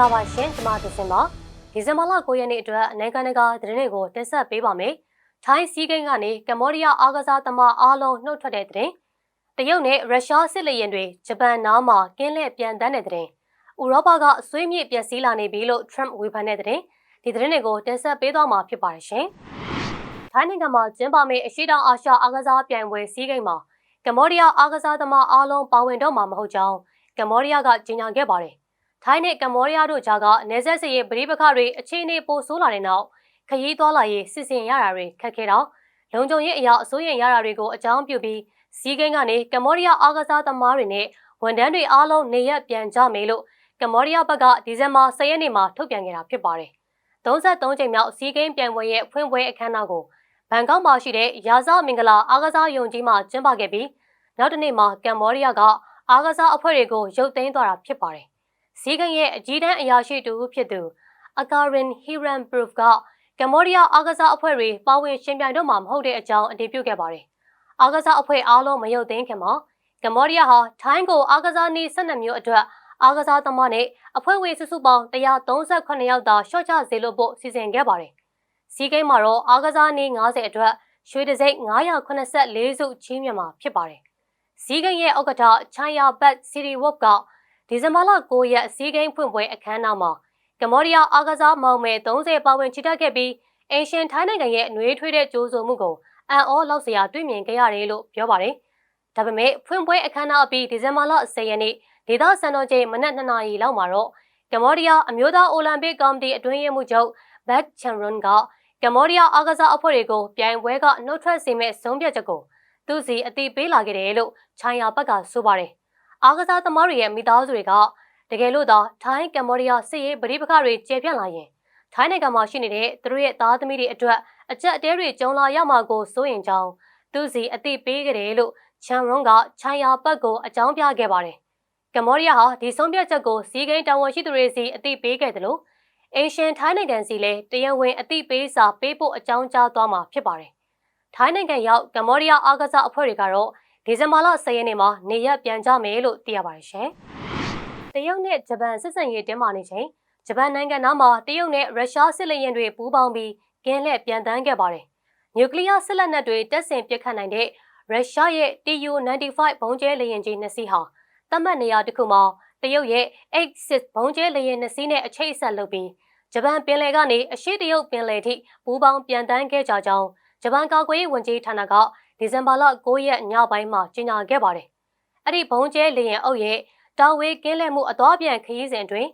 ္ဂလာပါရှင်ကျွန်မဒဇင်ပါဒီဇင်ဘာလ9ရက်နေ့အတွက်နိုင်ငံတကာသတင်းတွေကိုတင်ဆက်ပေးပါမယ်ထိုင်းစီးကိန်းကနေကမ္ဘောဒီးယားအားကစားသမားအားလုံးနှုတ်ထွက်တဲ့သတင်းတရုတ်နဲ့ရုရှားစစ်လေယာဉ်တွေဂျပန်နားမှာကင်းလှည့်ပြန်တန်းတဲ့သတင်းဥရောပကအဆွေးမြေ့ပျက်စီးလာနေပြီလို့ Trump ဝေဖန်တဲ့သတင်းဒီသတင်းတွေကိုတင်ဆက်ပေးသွားမှာဖြစ်ပါတယ်ရှင်ထိုင်းနိုင်ငံမှာကျင်းပမယ့်အရှိတောင်အာရှအားကစားပြိုင်ပွဲစီးကိန်းမှာကမ္ဘောဒီးယားအားကစားသမားအားလုံးပါဝင်တော့မှာမဟုတ်ကြောင်းကမ္ဘောဒီးယားကကြေညာခဲ့ပါတယ် ထိုင်းနဲ့ကမ္ဘောဒီးယားတို့ကြားကနေဆက်စစ်ရေးပဋိပက္ခတွေအခြေအနေပိုဆိုးလာတဲ့နောက်ခရီးသွားလာရေးစစ်စင်ရတာတွေခက်ခဲတော့လုံခြုံရေးအရာအစိုးရရတာတွေကိုအကြောင်းပြုပြီးစီးကိန်းကနေကမ္ဘောဒီးယားအားကစားသမားတွေနဲ့ဝန်ထမ်းတွေအားလုံးနေရက်ပြန်ကြမယ်လို့ကမ္ဘောဒီးယားဘက်ကဒီဇင်ဘာ10ရက်နေ့မှာထုတ်ပြန်ခဲ့တာဖြစ်ပါတယ်။33ချိန်မြောက်စီးကိန်းပြိုင်ပွဲရဲ့ဖွင့်ပွဲအခမ်းအနားကိုဘန်ကောက်မှာရှိတဲ့ရာဇမင်္ဂလာအားကစားယုံကြီးမှာကျင်းပခဲ့ပြီးနောက်တစ်နေ့မှာကမ္ဘောဒီးယားကအားကစားအဖွဲ့တွေကိုရုပ်သိမ်းသွားတာဖြစ်ပါတယ်။ စီးကင်ရဲ့အကြီးတန်းအရာရှိတူဖြစ်သူအကာရင်ဟီရန်ပရူဖ်ကကမ္ဘောဒီးယားအားကစားအဖွဲ့တွေပါဝင်ရှင်ပြိုင်တော့မှာမဟုတ်တဲ့အကြောင်းအတည်ပြုခဲ့ပါတယ်။အားကစားအဖွဲ့အားလုံးမရုပ်သိမ်းခင်မှာကမ္ဘောဒီးယားဟာထိုင်းကိုအားကစားနည်း12မျိုးအတွက်အားကစားသမားနဲ့အဖွဲ့ဝင်စုစုပေါင်း138ယောက်သာရှော့ချစေလို့ဖို့စီစဉ်ခဲ့ပါတယ်။စီးကိန်းမှာတော့အားကစားနည်း90အတွက်ရွှေတစိမ့်984စုချီးမြှင့်မှာဖြစ်ပါတယ်။စီးကိန်းရဲ့ဥက္ကဋ္ဌချန်ယာဘတ်စီရီဝပ်က ဒီဇင်ဘာလ9ရက်စီးကိန်းဖွင့်ပွဲအခမ်းအနားမှာကမ္ဘောဒီးယားအားကစားမောင်မယ်30ပါဝင်ချီတက်ခဲ့ပြီးအင်ရှင်ထိုင်းနိုင်ငံရဲ့အနှွေးထွေးတဲ့ကြိုးစုံမှုကိုအန်အောလောက်စရာတွေ့မြင်ခဲ့ရတယ်လို့ပြောပါတယ်။ဒါပေမဲ့ဖွင့်ပွဲအခမ်းအနားအပြီးဒီဇင်ဘာလ10ရက်နေ့ဒေသစံတော်ချိန်မနက်2နာရီလောက်မှာတော့ကမ္ဘောဒီးယားအမျိုးသားအိုလံပစ်ကော်မတီအတွင်းရေးမှူးချုပ်ဘက်ချန်ရွန်ကကမ္ဘောဒီးယားအားကစားအဖွဲ့တွေကိုပြိုင်ပွဲကနှုတ်ထွက်စေမဲ့ဆုံးဖြတ်ချက်ကိုသူစီအတိပေးလာခဲ့တယ်လို့ချိုင်ယာဘက်ကဆိုပါတယ်။ အားကစားသမားတွေရဲ့မိသားစုတွေကတကယ်လို့သာထိုင်းကမ္ဘောဒီးယားစစ်ရေးပဋိပက္ခတွေကျေပြန့်လာရင်ထိုင်းနိုင်ငံမှာရှိနေတဲ့သူတို့ရဲ့သားသမီးတွေအတွက်အကြက်အတဲတွေကြုံလာရမှာကိုစိုးရင်ကြောင်းသူစီအတိပေးခဲ့တယ်လို့ချန်ရွန်ကချိုင်ယာဘက်ကိုအကြောင်းပြခဲ့ပါတယ်။ကမ္ဘောဒီးယားဟာဒီဆုံးဖြတ်ချက်ကိုစီးကိန်းတာဝန်ရှိသူတွေစီအတိပေးခဲ့တယ်လို့အင်ရှင်ထိုင်းနိုင်ငံစီလည်းတရားဝင်အတိပေးစာပေးဖို့အကြောင်းကြားသွားမှာဖြစ်ပါတယ်။ထိုင်းနိုင်ငံရောက်ကမ္ဘောဒီးယားအားကစားအဖွဲ့တွေကတော့ ဒီဇင်ဘာလ10ရက်နေ့မှာနေရက်ပြန်ကြမယ်လို့သိရပါတယ်ရှင်။တရုတ်နဲ့ဂျပန်စစ်စံရေးတင်းမာနေချိန်ဂျပန်နိုင်ငံသားမှာတရုတ်နဲ့ရုရှားစစ်လေယာဉ်တွေပူးပေါင်းပြီးကင်းလှည့်ပြန်တန်းခဲ့ပါတယ်။နျူကလ িয়ার စစ်လက်နက်တွေတပ်ဆင်ပစ်ခတ်နိုင်တဲ့ရုရှားရဲ့ Tu-95 ဘုံကျဲလေယာဉ်ကြီးနှစ်စီးဟာတတ်မှတ်နေရာတစ်ခုမှာတရုတ်ရဲ့ X6 ဘုံကျဲလေယာဉ်နှစ်စီးနဲ့အချိတ်အဆက်လုပ်ပြီးဂျပန်ပင်လယ်ကနေအရှေ့တရုတ်ပင်လယ်ထိပူးပေါင်းပြန်တန်းခဲ့ကြကြောင်း ဂျပန်ကာကွယ်ရေးဝန်ကြီးဌာနကဒီဇင်ဘာလ9ရက်ညပိုင်းမှာကြေညာခဲ့ပါတယ်။အဲ့ဒီဘုံကျဲလေယာဉ်အုပ်ရဲ့တာဝေးကင်းလှည့်မှုအသွားပြန်ခရီးစဉ်တွင်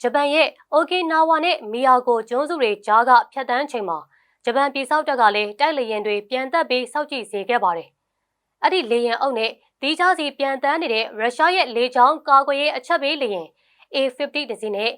ဂျပန်ရဲ့အိုကီနာဝါနဲ့မီယာဂိုကျွန်းစုတွေကြားကဖြတ်တန်းချိန်မှာဂျပန်ပြည်ဆောက်တပ်ကလည်းတိုက်လေယာဉ်တွေပြန်တက်ပြီးစောက်ကြည့်စေခဲ့ပါတယ်။အဲ့ဒီလေယာဉ်အုပ်နဲ့တီးခြားစီပြန်တန်းနေတဲ့ရုရှားရဲ့လေကြောင်းကာကွယ်ရေးအချက်ပေးလေယာဉ် A50 တစီးနဲ့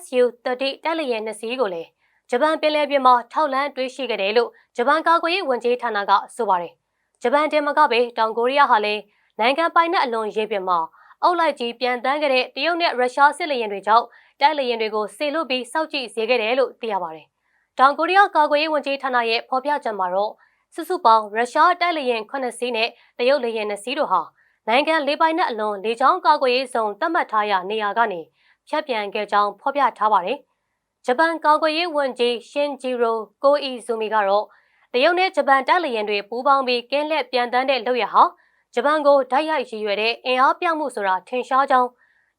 SU-30 တိုက်လေယာဉ်နှစ်စီးကိုလည်း ဂျပန်ပင်လယ်ပြင်မှာထောက်လန်းတွေးရှိခဲ့တယ်လို့ဂျပန်ကာကွယ်ရေးဝန်ကြီးဌာနကဆိုပါတယ်။ဂျပန်တင်မကပဲတောင်ကိုရီးယားဟာလည်းနိုင်ငံပိုင်နက်အလွန်ရေပြင်မှာအုပ်လိုက်ကြီးပြန်တန်းခဲ့တဲ့တရုတ်နဲ့ရုရှားစစ်လေယာဉ်တွေကြောင့်တိုက်လေယာဉ်တွေကိုစေလွတ်ပြီးစောက်ကြည့်စေခဲ့တယ်လို့သိရပါတယ်။တောင်ကိုရီးယားကာကွယ်ရေးဝန်ကြီးဌာနရဲ့ဖော်ပြချက်မှာတော့စုစုပေါင်းရုရှားတိုက်လေယာဉ်9စီးနဲ့တရုတ်လေယာဉ်2စီးတို့ဟာနိုင်ငံလေးပိုင်းနဲ့အလွန်လေကြောင်းကာကွယ်ရေးဆောင်သတ်မှတ်ထားရာနေရာကနေဖြတ်ပြန်ခဲ့ကြောင်းဖော်ပြထားပါတယ်။ ဂျပန်ကာကွယ်ရေးဝန်ကြီးရှင်ဂျီရိုကိုအီဇူမီကတော့တရုတ်နဲ့ဂျပန်တိုက်လေယာဉ်တွေပူးပေါင်းပြီးကင်းလှည့်ပြန်တန်းတဲ့လုပ်ရဟာဂျပန်ကိုဓာတ်ရိုက်ရည်ရွယ်တဲ့အင်အားပြမှုဆိုတာထင်ရှားကြောင်း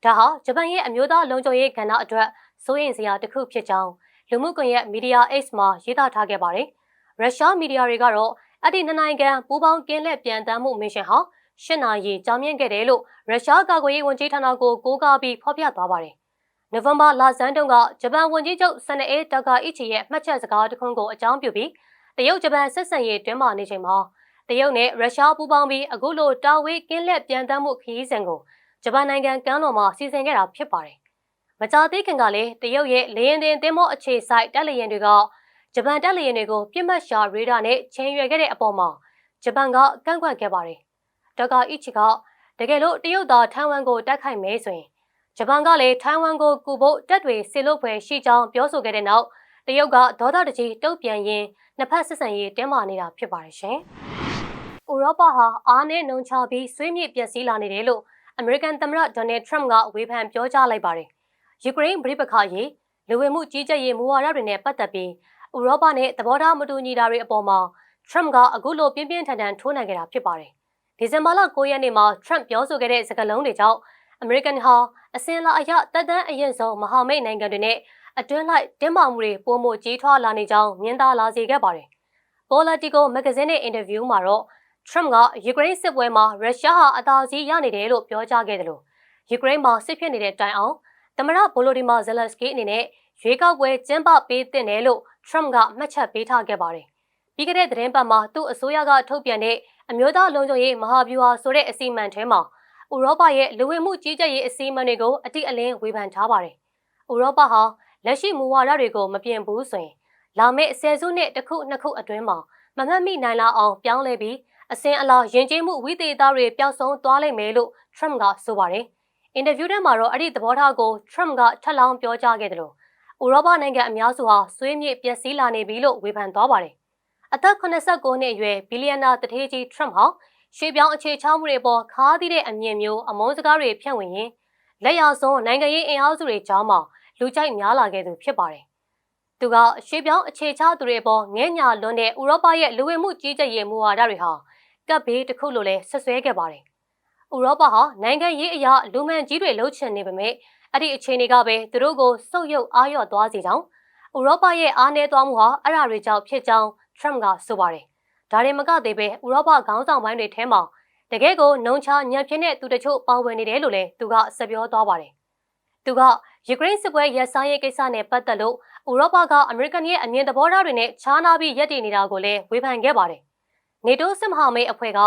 ဒါဟာဂျပန်ရဲ့အမျိုးသားလုံခြုံရေးကဏ္ဍအတွက်စိုးရိမ်စရာတစ်ခုဖြစ်ကြောင်းလူမှုကွန်ရက်မီဒီယာ X မှာရေးသားထားခဲ့ပါတယ်။ရုရှားမီဒီယာတွေကတော့အဲ့ဒီနိုင်ငံပူးပေါင်းကင်းလှည့်ပြန်တမ်းမှုမစ်ရှင်ဟာရှစ်နာရီကြာမြင့်ခဲ့တယ်လို့ရုရှားကာကွယ်ရေးဝန်ကြီးဌာနကိုကိုးကားပြီးဖော်ပြသွားပါတယ်။ နိုဝင်ဘာလဆန်းတုန်းကဂျပန်ဝန်ကြီးချုပ်ဆန်အေတကာအီချီရဲ့မှတ်ချက်စကားတစ်ခုကိုအကြောင်းပြုပြီးတရုတ်ဂျပန်ဆက်ဆံရေးတွင်မှနေချိန်မှာတရုတ်နဲ့ရုရှားပူးပေါင်းပြီးအခုလိုတာဝေးကင်းလက်ပြန်တမ်းမှုခရီးစဉ်ကိုဂျပန်နိုင်ငံကမ်းလွန်မှာစီစဉ်ခဲ့တာဖြစ်ပါတယ်။မကြာသေးခင်ကလည်းတရုတ်ရဲ့လေယာဉ်တင်တင်မောအခြေဆိုင်တပ်လေယာဉ်တွေကဂျပန်တပ်လေယာဉ်တွေကိုပြစ်မှတ်ရှာရေဒါနဲ့ချင်းရွယ်ခဲ့တဲ့အပေါ်မှာဂျပန်ကကန့်ကွက်ခဲ့ပါတယ်။ဒေါက်တာအီချီကတကယ်လို့တရုတ်သားထိုင်ဝမ်ကိုတိုက်ခိုက်မဲဆိုရင် ဂျပန်ကလည်းထိုင်ဝမ်ကိုကူဖို့တပ်တွေဆေလွတ်ဖွယ်ရှိကြောင်းပြောဆိုခဲ့တဲ့နောက်တရုတ်ကဒေါသတကြီးတုတ်ပြန်ရင်းနှစ်ဖက်ဆက်ဆံရေးတင်းမာနေတာဖြစ်ပါတယ်ရှင်။ဥရောပဟာအားနဲ့နှုံချပြီးဆွေးမြေ့ပျက်စီးလာနေတယ်လို့အမေရိကန်သမ္မတဒေါ်နယ်ထရမ့်ကဝေဖန်ပြောကြားလိုက်ပါတယ်။ယူကရိန်းပြည်ပခါရေးလူဝင်မှုကြီးကြပ်ရေးမူဝါဒတွေနဲ့ပတ်သက်ပြီးဥရောပနဲ့သဘောထားမတူညီတာတွေအပေါ်မှာထရမ့်ကအခုလိုပြင်းပြင်းထန်ထန်ထိုးနှံခဲ့တာဖြစ်ပါတယ်။ဒီဇင်ဘာလ9ရက်နေ့မှာထရမ့်ပြောဆိုခဲ့တဲ့စကားလုံးတွေကြောင့် အမေရိကန်ဟာအစင်လာအရတက်တန်းအရင်ဆုံးမဟာမိတ်နိုင်ငံတွေနဲ့အတွင်းလိုက်တင်းမာမှုတွေပုံမကြီးထွားလာနေကြောင်းမြင်သာလာစေခဲ့ပါတယ်။ Politico မဂ္ဂဇင်းရဲ့အင်တာဗျူးမှာတော့ထရမ့်ကယူကရိန်းစစ်ပွဲမှာရုရှားဟာအသာစီးရနေတယ်လို့ပြောကြားခဲ့တယ်လို့ယူကရိန်းမှာစစ်ဖြစ်နေတဲ့တိုင်အောင်သမရဗိုလိုဒီမာဇယ်လက်စကီအနေနဲ့ရွေးကောက်ပွဲကျင်းပပေးတဲ့တယ်လို့ထရမ့်ကမှတ်ချက်ပေးထားခဲ့ပါတယ်။ပြီးခဲ့တဲ့သတင်းပတ်မှာသူ့အစိုးရကထုတ်ပြန်တဲ့အမျိုးသားလုံခြုံရေးမဟာဗျူဟာဆိုတဲ့အစီအမံထဲမှာ ဥရောပရဲ့လူဝင်မှုကြီးကြပ်ရေးအစီအမံတွေကိုအတိအလင်းဝေဖန်ထားပါတယ်။ဥရောပဟာလက်ရှိမူဝါဒတွေကိုမပြင်ဘူးဆိုရင်လာမယ့်အစဲစုနှစ်တစ်ခုနှစ်ခုအတွင်းမှာမမှတ်မိနိုင်လာအောင်ပြောင်းလဲပြီးအစင်အလာယဉ်ကျေးမှုဝိသေသတွေပျောက်ဆုံးသွားလိမ့်မယ်လို့ Trump ကဆိုပါတယ်။အင်တာဗျူးထဲမှာတော့အဲ့ဒီသဘောထားကို Trump ကထပ်လောင်းပြောကြားခဲ့တယ်လို့ဥရောပနိုင်ငံအများစုဟာဆွေးမြေ့ပျက်စီးလာနေပြီလို့ဝေဖန်သွားပါတယ်။အသက်89နှစ်အရွယ်ဘီလီယံနာတထေးကြီး Trump ဟာ ရှေးပြောင်းအခြေချမှုတွေပေါ်ခါးသီးတဲ့အမြင်မျိုးအမုန်းစကားတွေဖြန့်ဝေရင်းလက်ရဆုံးနိုင်ငံရေးအင်အားစုတွေကြားမှာလူကြိုက်များလာခဲ့သူဖြစ်ပါတယ်။သူကရှေးပြောင်းအခြေချသူတွေပေါ်ငဲညာလွန်းတဲ့ဥရောပရဲ့လူဝင်မှုကြီးကြပ်ရေးမူဝါဒတွေဟာကပ်ဘေးတစ်ခုလိုလဲဆွဆွဲခဲ့ပါတယ်။ဥရောပဟာနိုင်ငံရေးအရာလူမှန်ကြီးတွေလှုပ်ချင်နေပေမဲ့အဲ့ဒီအခြေအနေကပဲသူတို့ကိုစုပ်ယုပ်အားရော့သွားစေကြောင်းဥရောပရဲ့အားနည်းသွားမှုဟာအဲ့ဒါတွေကြောင့်ဖြစ်ကြောင်း Trump ကဆိုပါတယ်။ ဒါရင်မကသေးပဲဥရောပခေါင်းဆောင်ပိုင်းတွေထဲမှာတကယ်ကိုနှုံချညံပြင်းတဲ့သူတချို့ပါဝင်နေတယ်လို့လည်းသူကဆက်ပြောသွားပါတယ်။သူကယူကရိန်းစစ်ပွဲရပ်ဆိုင်းရေးကိစ္စနဲ့ပတ်သက်လို့ဥရောပကအမေရိကန်ရဲ့အမြင်သဘောထားတွေနဲ့ခြားနာပြီးရပ်တည်နေတာကိုလည်းဝေဖန်ခဲ့ပါတယ်။နေတိုးစစ်မဟာမိတ်အဖွဲ့က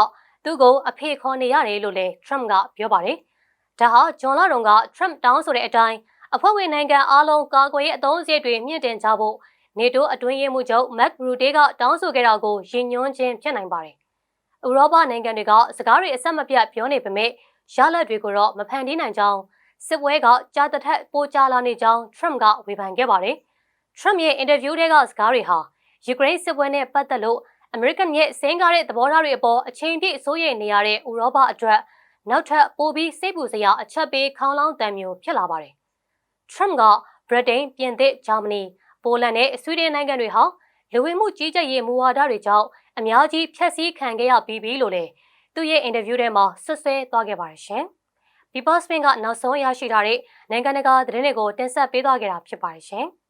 သူ့ကိုအဖေခေါ်နေရတယ်လို့လည်း Trump ကပြောပါတယ်။ဒါဟာဂျွန်လာတုံက Trump တောင်းဆိုတဲ့အတိုင်းအဖွဲ့ဝင်နိုင်ငံအားလုံးကာကွယ်ရေးအသုံးစရိတ်တွေမြင့်တင်ကြဖို့ နေတိုးအတွင်းရေးမှူးချုပ်မက်ဘရူတေးကတောင်းဆိုခဲ့တာကိုယဉ်ညွန်းခြင်းဖြစ်နိုင်ပါတယ်။ဥရောပနိုင်ငံတွေကစကားတွေအဆက်မပြတ်ပြောနေပေမဲ့ရလဒ်တွေကိုတော့မဖန်တီးနိုင်ကြောင်းစစ်ပွဲကကြာတထက်ပိုကြလာနေကြောင်း Trump ကဝေဖန်ခဲ့ပါတယ်။ Trump ရဲ့အင်တာဗျူးတွေကစကားတွေဟာယူကရိန်းစစ်ပွဲနဲ့ပတ်သက်လို့အမေရိကန်ရဲ့စင်ကားတဲ့သဘောထားတွေအပေါ်အချိန်ပြည့်စိုးရိမ်နေရတဲ့ဥရောပအတွက်နောက်ထပ်ပိုပြီးစိတ်ပူစရာအချက်ပေးခေါင်းလောင်းတံမျိုးဖြစ်လာပါတယ်။ Trump ကဗြိတိန်၊ပြင်သစ်၊ဂျာမနီ၊ ပိုလန်နဲ့ဆွီဒင်နိုင်ငံတွေဟာလူဝင်မှုကြီးကြပ်ရေးမူဝါဒတွေကြောင့်အများကြီးဖျက်ဆီးခံခဲ့ရပြီးပြီလို့လည်းသူရဲ့အင်တာဗျူးထဲမှာဆွဆွဲသွားခဲ့ပါတယ်ရှင်။ People Spin ကနောက်ဆုံးရရှိထားတဲ့နိုင်ငံတကာသတင်းတွေကိုတင်ဆက်ပေးသွားခဲ့တာဖြစ်ပါတယ်ရှင်။